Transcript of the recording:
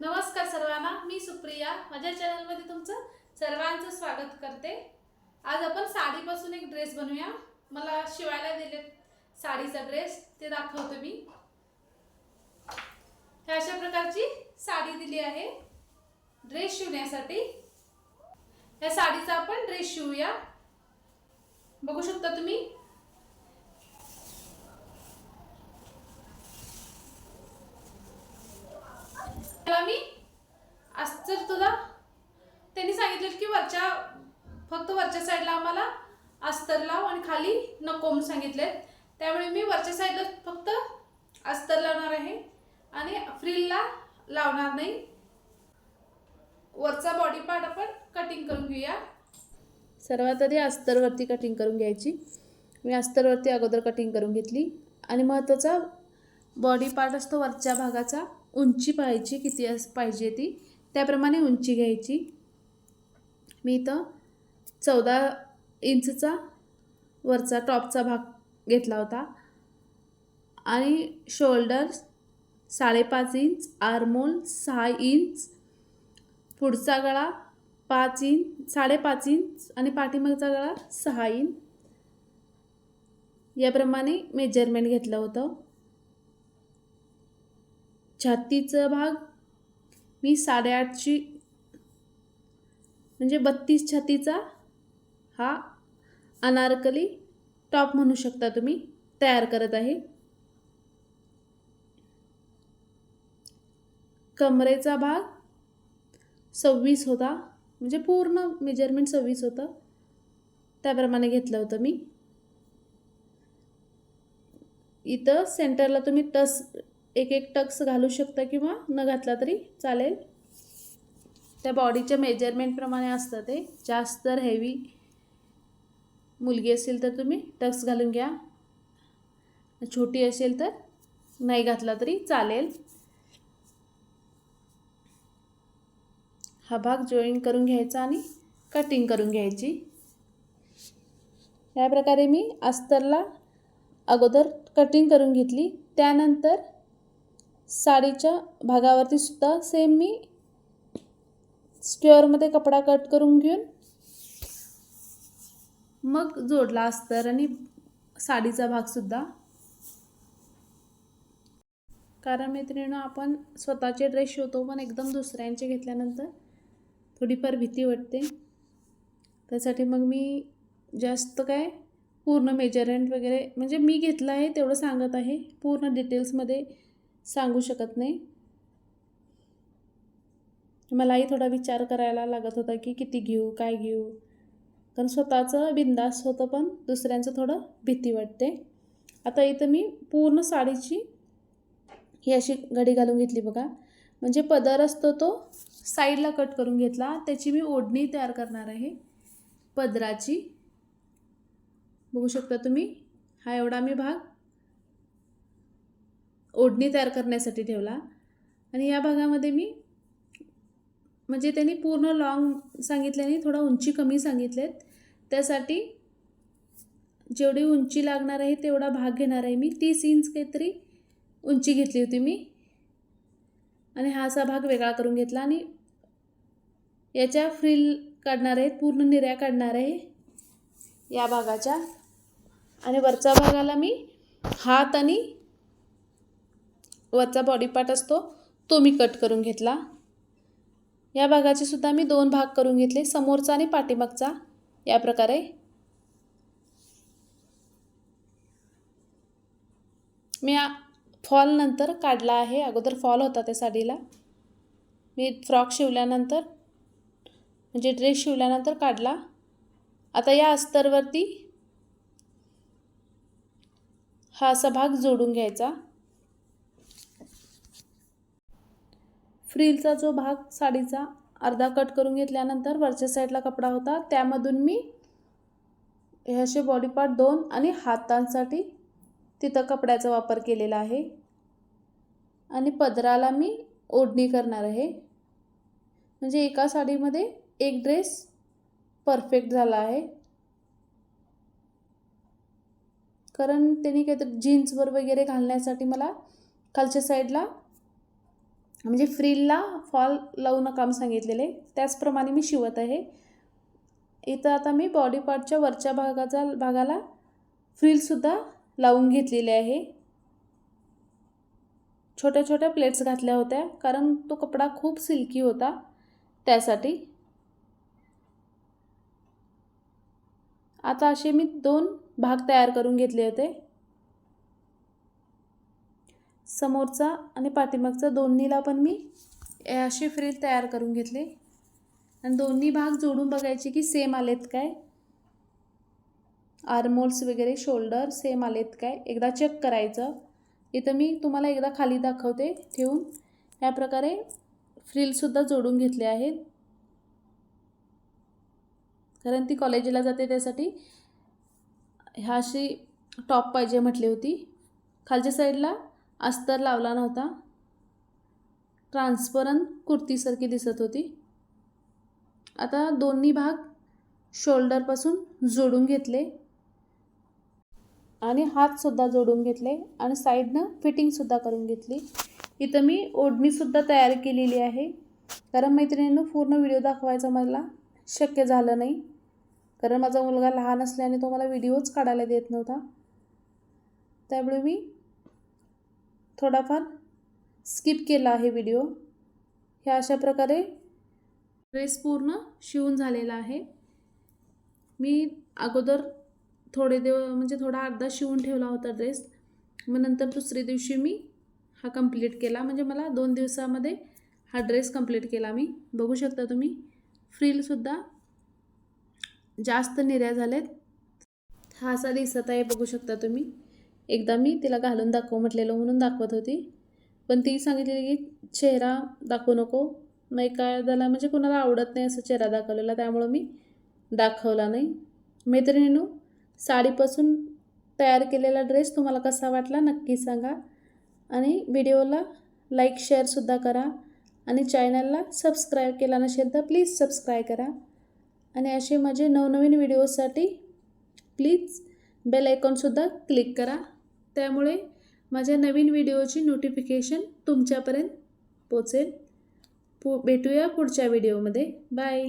नमस्कार सर्वांना मी सुप्रिया. माझ्या चॅनलमध्ये तुमचं सर्वांचं स्वागत करते. आज आपण साडीपासून एक ड्रेस बनवूया. मला शिवायला दिले साडीचा ड्रेस ते दाखवतो मी. ह्या अशा प्रकारची साडी दिली आहे. ड्रेस शिवण्यासाठी. या साडीचा आपण ड्रेस शिवूया. बघू शकता तुम्ही त्याला मी अस्तर तुला त्यांनी सांगितलं की वरच्या फक्त वरच्या साईडला आम्हाला अस्तर लाव आणि खाली सांगितलेत त्यामुळे मी वरच्या साईडला फक्त अस्तर लावणार आहे आणि फ्रिलला लावणार नाही. वरचा बॉडी पार्ट आपण कटिंग करून घेऊया. सर्वात आधी अस्तरवरती कटिंग करून घ्यायची. मी अस्तरवरती अगोदर कटिंग करून घेतली. आणि महत्त्वाचा बॉडी पार्ट असतो वरच्या भागाचा. उंची पाहायची किती अस पाहिजे ती. त्याप्रमाणे उंची घ्यायची. मी इथं चौदा इंचचा वरचा टॉपचा भाग घेतला होता. आणि शोल्डर साडेपाच इंच आर्मोल सहा इंच पुढचा गळा पाच इंच साडेपाच इंच आणि पाठीमागचा गळा सहा इंच. याप्रमाणे मेजरमेंट घेतलं होतं. छातीचा भाग मी साडेआठची म्हणजे बत्तीस छातीचा हा अनारकली टॉप म्हणू शकता तुम्ही. तयार करत आहे. कमरेचा भाग सव्वीस होता. म्हणजे पूर्ण मेजरमेंट सव्वीस होतं. त्याप्रमाणे घेतलं होतं मी. इथं सेंटरला तुम्ही टस एक एक टक्स घालू शकता किंवा न घातला तरी चालेल. त्या बॉडीच्या मेजरमेंटप्रमाणे असतं ते. जास्त हेवी मुलगी असेल तर तुम्ही टक्स घालून घ्या. छोटी असेल तर नाही घातला तरी चालेल. हा भाग जॉईन करून घ्यायचा आणि कटिंग करून घ्यायची. या प्रकारे मी अस्तरला अगोदर कटिंग करून घेतली. त्यानंतर साडीच्या भागावरती सुद्धा सेम मी स्क्वेअरमध्ये कपडा कट करून घेऊन मग जोडला अस्तर आणि साडीचा भागसुद्धा कारण मैत्रिणीनं आपण स्वतःचे ड्रेस शिवतो पण एकदम दुसऱ्यांचे घेतल्यानंतर थोडीफार भीती वाटते. त्यासाठी मग मी जास्त काय पूर्ण मेजरमेंट वगैरे म्हणजे मी घेतलं आहे तेवढं सांगत आहे. पूर्ण डिटेल्समध्ये सांगू शकत नाही. मलाही थोडा विचार करायला लागत होता की किती घेऊ काय घेऊ. कारण स्वतःचं बिंदास होतं पण दुसऱ्यांचं थोडं भीती वाटते. आता इथं मी पूर्ण साडीची ही अशी घडी घालून घेतली बघा. म्हणजे पदर असतो तो साईडला कट करून घेतला. त्याची मी ओढणी तयार करणार आहे. पदराची. बघू शकता तुम्ही हा एवढा मी भाग ओढणी तयार करण्यासाठी ठेवला. आणि या भागामध्ये मी म्हणजे त्यांनी पूर्ण लॉंग सांगितल्याने थोडा उंची कमी सांगितलेत. त्यासाठी जेवढी उंची लागणार आहे तेवढा भाग घेणार आहे मी. तीस इंच काहीतरी उंची घेतली होती मी. आणि हा असा भाग वेगळा करून घेतला आणि याच्या फ्रिल काढणार आहे पूर्ण निर्या काढणार आहे या भागाच्या. आणि वरच्या भागाला मी हात आणि वरचा बॉडी पार्ट असतो तो मी कट करून घेतला. या भागाचे सुद्धा मी दोन भाग करून घेतले समोरचा आणि पाठीमागचा. या प्रकारे. मी फॉल नंतर काढला आहे. अगोदर फॉल होता त्या साडीला. मी फ्रॉक शिवल्यानंतर म्हणजे ड्रेस शिवल्यानंतर काढला. आता या अस्तरवरती हा असा भाग जोडून घ्यायचा. फ्रीलचा जो भाग साडीचा अर्धा कट करून घेतल्यानंतर वरच्या साईडला कपडा होता. त्यामधून मी हे असे बॉडी पार्ट दोन आणि हातांसाठी तिथं कपड्याचा वापर केलेला आहे. आणि पदराला मी ओढणी करणार आहे. म्हणजे एका साडीमध्ये एक ड्रेस परफेक्ट झाला आहे. कारण त्यांनी काहीतरी जीन्सवर वगैरे घालण्यासाठी मला खालच्या साईडला म्हणजे फ्रीलला फॉल लावून काम सांगितलेले. त्याचप्रमाणे मी शिवत आहे. इथं आता मी बॉडी पार्टच्या वरच्या भागाचा भागाला फ्रीलसुद्धा लावून घेतलेले आहे. छोट्या छोट्या प्लेट्स घातल्या होत्या कारण तो कपडा खूप सिल्की होता. त्यासाठी. आता असे मी दोन भाग तयार करून घेतले होते. समोरचा आणि पाठीमागचा दोन्हीला पण मी असे फ्रील तयार करून घेतले. आणि दोन्ही भाग जोडून बघायचे की सेम आलेत काय? आर्मोल्स वगैरे शोल्डर सेम आलेत काय? एकदा चेक करायचं. इथं मी तुम्हाला एकदा खाली दाखवते ठेवून. ह्या प्रकारे फ्रीलसुद्धा जोडून घेतले आहेत. कारण ती कॉलेजला जाते त्यासाठी ह्या अशी टॉप पाहिजे म्हटली होती. खालच्या साईडला अस्तर लावला नव्हता. ट्रान्सपरंट कुर्तीसारखी दिसत होती. आता दोन्ही भाग शोल्डरपासून जोडून घेतले. आणि हातसुद्धा जोडून घेतले आणि साईडनं फिटिंगसुद्धा करून घेतली. इथं मी ओढणीसुद्धा तयार केलेली आहे. कारण मैत्रिणीनं पूर्ण व्हिडिओ दाखवायचा मला शक्य झालं नाही. कारण माझा मुलगा लहान असल्याने तो मला व्हिडिओच काढायला देत नव्हता. त्यामुळे मी थोडाफार स्किप केला आहे व्हिडिओ. ह्या अशा प्रकारे ड्रेस पूर्ण शिवून झालेला आहे. मी अगोदर थोडे दिव म्हणजे थोडा अर्धा शिवून ठेवला होता ड्रेस. मग नंतर दुसऱ्या दिवशी मी हा कंप्लीट केला. म्हणजे मला दोन दिवसामध्ये हा ड्रेस कंप्लीट केला मी. बघू शकता तुम्ही फ्रीलसुद्धा जास्त निर्या झाल्यात हा असा दिसत आहे बघू शकता तुम्ही. एकदा मी तिला घालून दाखव म्हटलेलं म्हणून दाखवत होती. पण ती सांगितलेली की चेहरा दाखवू नको. नाही काय त्याला म्हणजे कोणाला आवडत नाही असं चेहरा दाखवलेला त्यामुळं मी दाखवला नाही. मैत्रिणीनं साडीपासून तयार केलेला ड्रेस तुम्हाला कसा वाटला नक्की सांगा. आणि व्हिडिओला लाईक शेअरसुद्धा करा. आणि चॅनलला सबस्क्राईब केला नसेल तर प्लीज सबस्क्राईब करा. आणि असे माझे नवनवीन व्हिडिओसाठी प्लीज बेल आयकॉनसुद्धा क्लिक करा. त्यामुळे माझ्या नवीन व्हिडिओची नोटिफिकेशन तुमच्यापर्यंत पोचेल. पु भेटूया पुढच्या व्हिडिओमध्ये. बाय